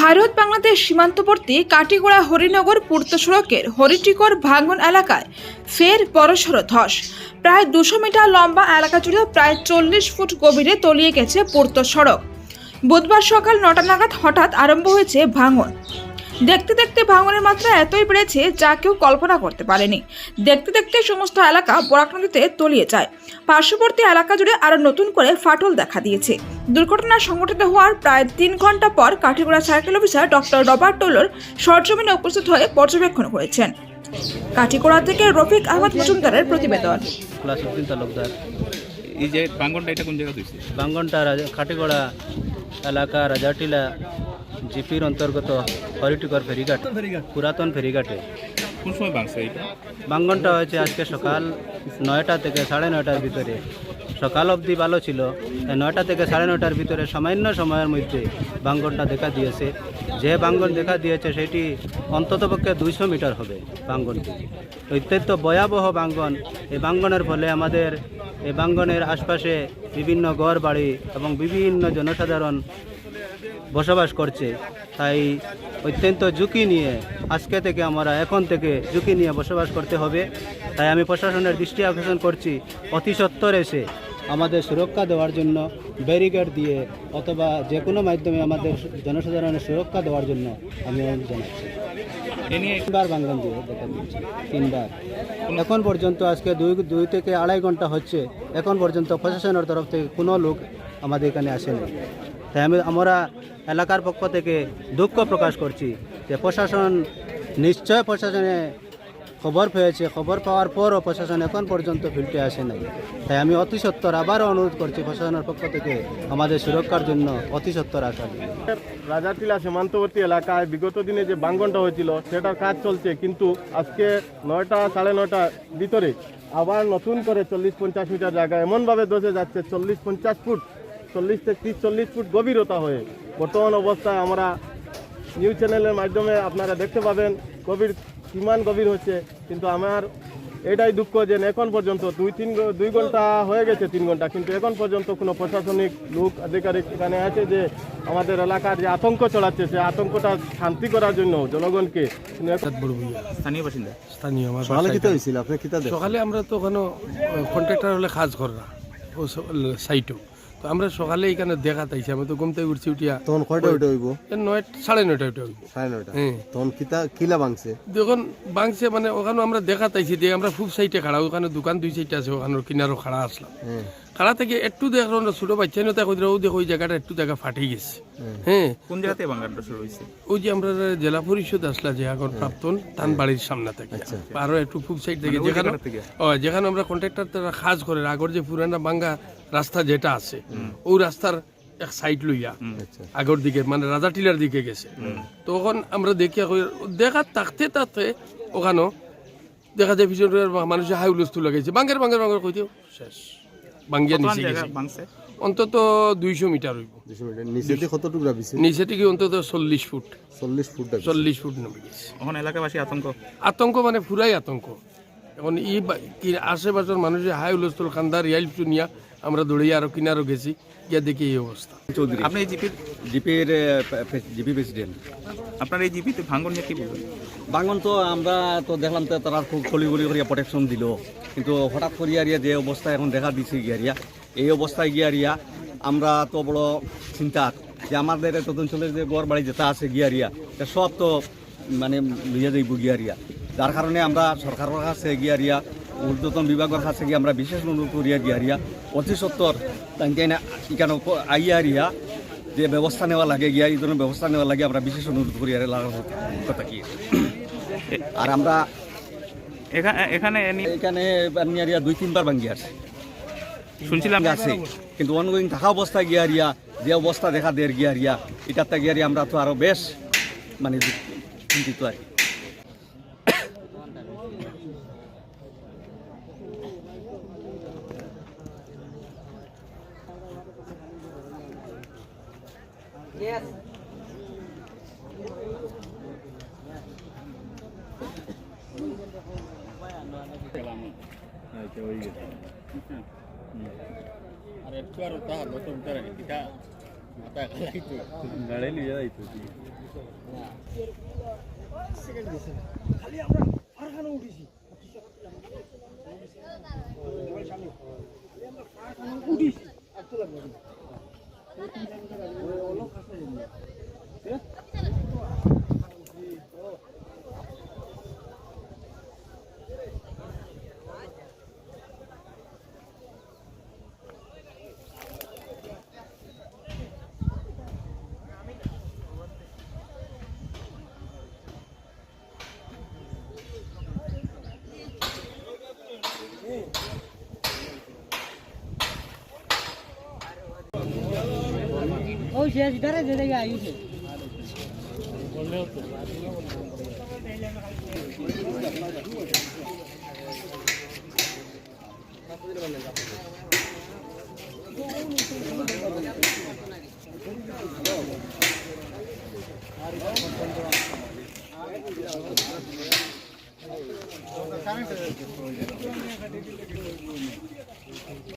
ভারত বাংলাদেশ সীমান্তবর্তী কাটিগোড়া হরিনগর পূর্ত সড়কের হরিটিকর ভাঙ্গন এলাকায় ফের বড়সড় ধস। প্রায় দুশো মিটার লম্বা এলাকা জুড়ে প্রায় চল্লিশ ফুট গভীরে তলিয়ে গেছে পূর্ত সড়ক। বুধবার সকাল নটা নাগাদ হঠাৎ আরম্ভ হয়েছে ভাঙন। দেখতে দেখতে ভাঙনের মাত্রা এতই বেড়েছে যা কেউ কল্পনা করতে পারেনি। দেখতে দেখতে সমস্ত এলাকা বরাক নদীতে তলিয়ে যায়। পার্শ্ববর্তী এলাকা জুড়ে আরও নতুন করে ফাটল দেখা দিয়েছে। দুর্ঘটনা সংঘটিত হওয়ার প্রায় তিন ঘণ্টা পর Kathigora circle officer doctor Robert Tolor সরজমিনে উপস্থিত হয়ে পর্যবেক্ষণ করেছেন। কাঠিগোড়া থেকে রফিক আহমদ মজুমদারের প্রতিবেদন। তালুকদার এই যে প্রাঙ্গনটা এটা কোন জায়গা হয়েছে বাঙ্গনটা খাটিগড়া এলাকা রাজাটিলা জিপির অন্তর্গত হরিটিকর ফেরিঘাট পুরাতন ফেরিঘাটে। কোন সময় বাংছে এটা বাঙ্গনটা হয়েছে আজকে সকাল নয়টা থেকে সাড়ে নয়টার ভিতরে। সকাল অবধি ভালো ছিল। নয়টা থেকে সাড়ে নয়টার ভিতরে সামান্য সময়ের মধ্যে বাঙ্গনটা দেখা দিয়েছে। যে বাঙ্গন দেখা দিয়েছে সেটি অন্ততপক্ষে দুইশো মিটার হবে বাঙ্গনটি। অত্যন্ত ভয়াবহ বাঙ্গন। এই বাঙ্গনের ফলে আমাদের এই বাঙ্গনের আশপাশে বিভিন্ন গড় বাড়ি এবং বিভিন্ন জনসাধারণ বসবাস করছে। তাই অত্যন্ত ঝুঁকি নিয়ে আজকে থেকে আমরা এখন থেকে ঝুঁকি নিয়ে বসবাস করতে হবে। তাই আমি প্রশাসনের দৃষ্টি আকর্ষণ করছি। অতি সত্বর এসে আমাদের সুরক্ষা দেওয়ার জন্য ব্যারিকেড দিয়ে অথবা যে কোনো মাধ্যমে আমাদের জনসাধারণের সুরক্ষা দেওয়ার জন্য আমি অনুরোধ জানাচ্ছি। তিনবার বাংলান দিয়ে দেখা দিচ্ছি। তিনবার। এখন পর্যন্ত আজকে দুই দুই থেকে আড়াই ঘণ্টা হচ্ছে। এখন পর্যন্ত প্রশাসনের তরফ থেকে কোনো লোক আমাদের এখানে আসেনি। তাই আমি আমরা এলাকার পক্ষ থেকে দুঃখ প্রকাশ করছি যে প্রশাসন নিশ্চয় প্রশাসনে খবর পেয়েছে। খবর পাওয়ার পরও প্রশাসন এখন পর্যন্ত ফিল্ডে আসে নাই। তাই আমি অতি সত্তর আবারও অনুরোধ করছি প্রশাসনের পক্ষ থেকে আমাদের সুরক্ষার জন্য অতি সত্তর আসার রাজাটিলা সীমান্তবর্তী এলাকায় বিগত দিনে যে বাঙ্গনটা হয়েছিল, সেটার কাজ চলছে। কিন্তু আজকে নয়টা, সাড়ে নয়টা ভিতরে আবার নতুন করে চল্লিশ পঞ্চাশ মিটার জায়গা এমনভাবে দোষে যাচ্ছে, চল্লিশ পঞ্চাশ ফুট চল্লিশ থেকে ত্রিশ চল্লিশ ফুট গভীরতা হয়ে। বর্তমান অবস্থায় আমরা নিউজ চ্যানেলের মাধ্যমে আপনারা দেখতে পাবেন গভীর কিমান গভীর হচ্ছে। কিন্তু আমার এটাই দুঃখ যে এখন পর্যন্ত দুই তিন দুই ঘণ্টা হয়ে গেছে তিন ঘণ্টা কিন্তু এখন পর্যন্ত কোনো প্রশাসনিক লোক আধিকারিক এখানে আছে যে আমাদের এলাকার যে আতঙ্ক চড়াচ্ছে সে আতঙ্কটা শান্তি করার জন্য জনগণকে স্থানীয় বাসিন্দা? স্থানীয় আমার সকালে কিতা হয়েছিল? আপনি কিতা সকালে আমরা তো ওখানে কন্ট্রাক্টর হলে কাজ করা সাইটও তো আমরা সকালে এখানে দেখা তাইছি আমি তো ঘুমতে উঠছি উঠিয়া। তখন কয়টা ওইটা হইব? নয় সাড়ে নয়টা ওইটা হইব। সাড়ে নয়টা। হ্যাঁ। তখন কিতা কিলা ভাঙছে? যখন বাংছে মানে ওখানে আমরা দেখা তাইছি যে আমরা খুব সাইটে খাড়া ওখানে দোকান দুই সাইটে আছে ওখানে কিনারও খাড়া আসলাম। হ্যাঁ। খাড়া থেকে একটু দেখলাম না ছোট বাচ্চা নিয়ে দেখো ও দেখো ওই জায়গাটা একটু জায়গা ফাটে গেছে। হ্যাঁ। কোন জায়গাতে শুরু হয়েছে? ওই যে আমরা জেলা পরিষদ আসলা যে আগর প্রাপ্তন তান বাড়ির সামনে থেকে। আরও একটু খুব সাইড থেকে মানে যেখানে থেকে? ও যেখানে আমরা কন্ট্রাক্টর তারা কাজ করে আগর যে পুরানা বাঙ্গা রাস্তা যেটা আছে ওই রাস্তার এক সাইড লইয়া আগর দিকে মানে রাজা টিলার দিকে গেছে। তখন আমরা দেখিয়া দেখা থাকতে থাকতে ওখানে দেখা যায় পিছনে মানুষের হাই হুলস্থুল লাগাইছে। বাঙ্গের বাঙ্গের বাঙ্গের কইতেও শেষ। বাঙ্গিয়া নিচে গেছে। অন্তত দুইশো মিটার হইব। নিচে থেকে অন্তত চল্লিশ ফুট। চল্লিশ ফুট চল্লিশ ফুট নেমে গেছে। এখন এলাকাবাসী আতঙ্ক? আতঙ্ক মানে পুরাই আতঙ্ক। এখন ই আশেপাশের মানুষের হাই হুলস্থুল খান্দার ইয়াইল নিয়া আমরা দৌড়িয়ে আরও কিনারও গেছি গিয়া দেখি এই অবস্থা। চৌধুরী। আপনি এই জিপির জিপির জিপি প্রেসিডেন্ট। আপনার এই জিপিতে ভাঙ্গন নিয়ে কি বলবেন? বাঙন তো আমরা তো দেখলাম তো তারা খুব খলি গলি করিয়া প্রোটেকশন দিল। কিন্তু হঠাৎ করিয়া রিয়া যে অবস্থা এখন দেখা দিচ্ছে গিয়ারিয়া এই অবস্থায় গিয়ারিয়া আমরা তো বড় চিন্তা যে আমাদের এত যে গড় বাড়ি যেটা আছে গিয়ারিয়া সব তো মানে লিয়ে যাইব গিয়ারিয়া যার কারণে আমরা সরকারের কাছে গিয়ারিয়া ঊর্ধ্বতন বিভাগের কাছে গিয়ে আমরা বিশেষ অনুরোধ করিয়া গিয়ারিয়া অতি সত্তর তাই না ইকানো আইয়ারিয়া যে ব্যবস্থা নেওয়া লাগে গিয়া এই ধরনের ব্যবস্থা নেওয়া লাগে আমরা বিশেষ অনুরোধ করি আর লাগার কথা কি। আর আমরা এখানে এখানে এ নিয়ে এখানে নিয়ারিয়া দুই তিনবার ভাঙ্গি আছে। শুনছিলাম। আছে। কিন্তু অনগোয়িং থাকা অবস্থায় গিয়ারিয়া যে অবস্থা দেখা দেয় গিয়ারিয়া এটাতে গিয়ারিয়া আমরা তো আরও বেশ মানে চিন্তিত আর কি। Yes. Nah, Kita, 왜 올라가세요? 예? નવ છે કરે છે તે આવ્યું છે